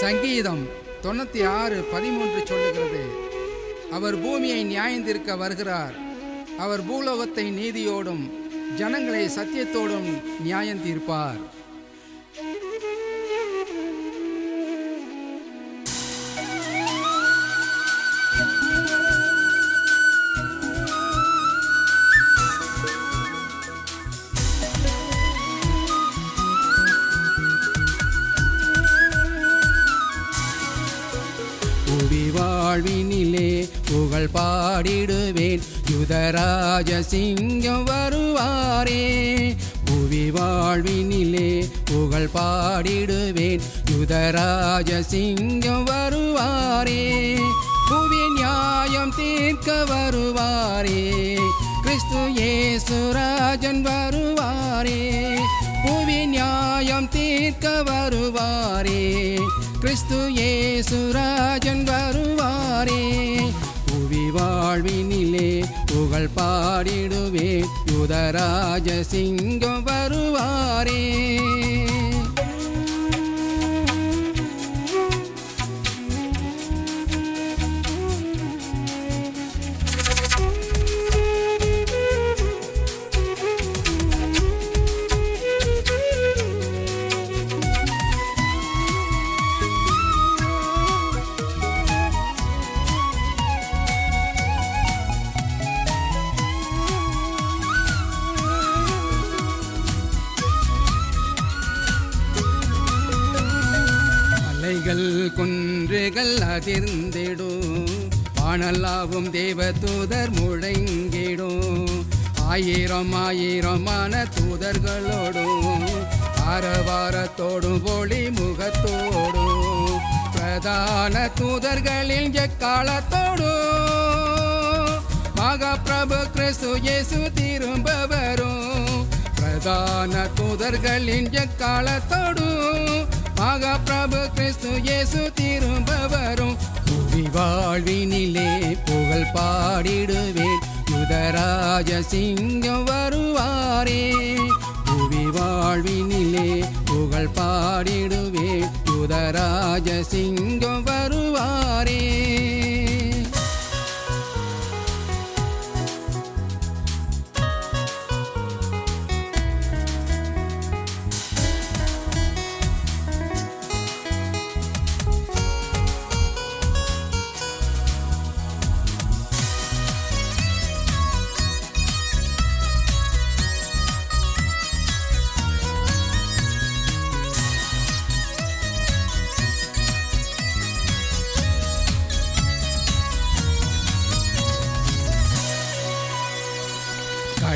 சங்கீதம் தொண்ணூற்றி ஆறு பதிமூன்று சொல்லுகிறது. அவர் பூமியை நியாயந்திருக்க வருகிறார். அவர் பூலோகத்தை நீதியோடும் ஜனங்களை சத்தியத்தோடும் நியாயம் தீர்ப்பார் வாழ்வினிலே புகழ் பாடிடுவேன். யுதராஜ சிங்கம் வருவாரே. புவி வாழ்வினிலே புகழ் பாடிடுவேன். யுதராஜ சிங்கம் வருவாரே. புவி நியாயம் தீர்க்க வருவாரே. கிறிஸ்து ஏசுராஜன் வருவாரே. புவி நியாயம் தீர்க்க வருவாரே. கிறிஸ்து இயேசுராஜன் புகழ் பாடிடுவே யுதராஜ சிங்கம் வருவாரே. குன்றுகள் அதிர்ந்திடும். வானல்லாவும் தேவ தூதர் முழங்கிடும். ஆயிரம் ஆயிரமான தூதர்களோடும் ஆரவாரத்தோடும் ஒளி முகத்தோடும். பிரதான தூதர்களில் எக்காலத்தோடும். மகாபிரபு கிறிஸ்து இயேசு திரும்ப வரும் பிரதான தூதர்களின் எக்காலத்தோடும் மகாபிரபு கிறிஸ்து இயேசு திரும்ப வரும் புவி வாழ்வினிலே புகழ் பாடிடுவேன். யுதராஜ சிங்கம் வருவாரே. புவி வாழ்வினிலே புகழ் பாடிடுவேன். யுதராஜ சிங்கம் வருவாரே.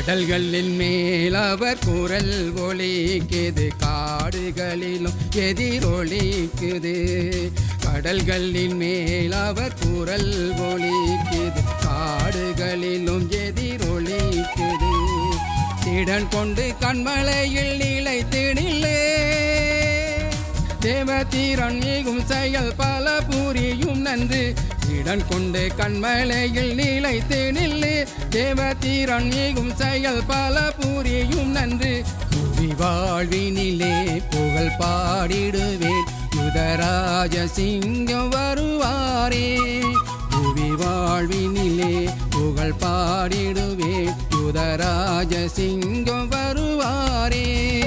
கடல்களின் மேல் அவர் குரல் ஒலிக்குது காடுகளிலும் எதிரொலிக்குது கடல்களின் மேல் அவர் குரல் ஒலிக்குது காடுகளிலும் எதிரொலிக்குது திடன் கொண்டு கண்மலையில் நிலைத்திடில்லே தேவதீரன் மிகும் செயல் பல புரியும் நன்று. இடன் கொண்டு கண்மலையில் நிலைத்து நில்லு. தேவதீரன் நீகும் செயல் பல புரியும் நன்று. புவி வாழ்வினிலே புகழ் பாடிடுவேன். யுதராஜ சிங்கம் வருவாரே. புவி வாழ்வினிலே புகழ் பாடிடுவேன். யுதராஜ சிங்கம் வருவாரே.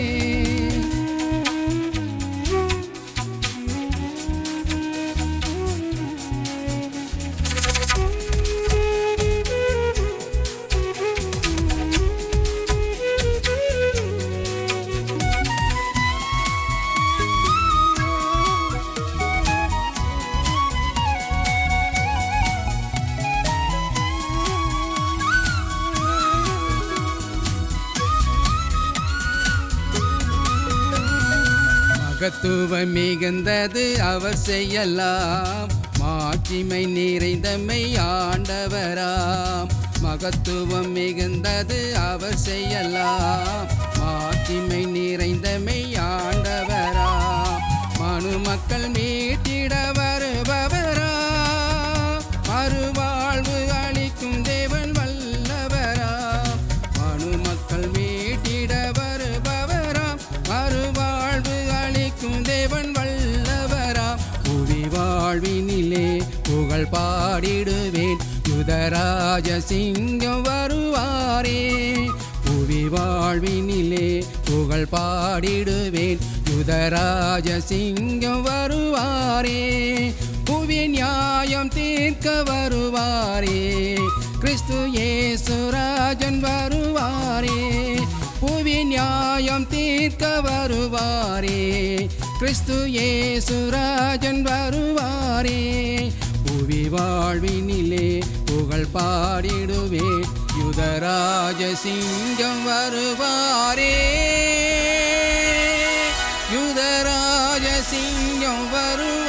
மகத்துவம் மிகுந்தது அவர் செய்யலாம். மாட்சிமை நிறைந்தமை ஆண்டவராம். மகத்துவம் மிகுந்தது அவர் செய்யலாம். மாட்சிமை நிறைந்தமை ஆண்டவராம். மனு மக்கள் மீட்டிடவர் வாழ்வினிலே புகழ் பாடிடுவேன். யுதராஜ சிங்கம் வருவாரே. புவி வாழ்வினிலே புகழ் பாடிடுவேன். யுதராஜ சிங்கம் வருவாரே. புவி நியாயம் தீர்க்க வருவாரே. கிறிஸ்து ஏசுராஜன் வருவாரே. புவி நியாயம் தீர்க்க வருவாரே. கிறிஸ்து ஏசுராஜன் வருவாரே. புவி வாழ்வினிலே புகழ் பாடிடுவே. யுதராஜ சிங்கம் வருவாரே. யுதராஜ சிங்கம் வருவார்.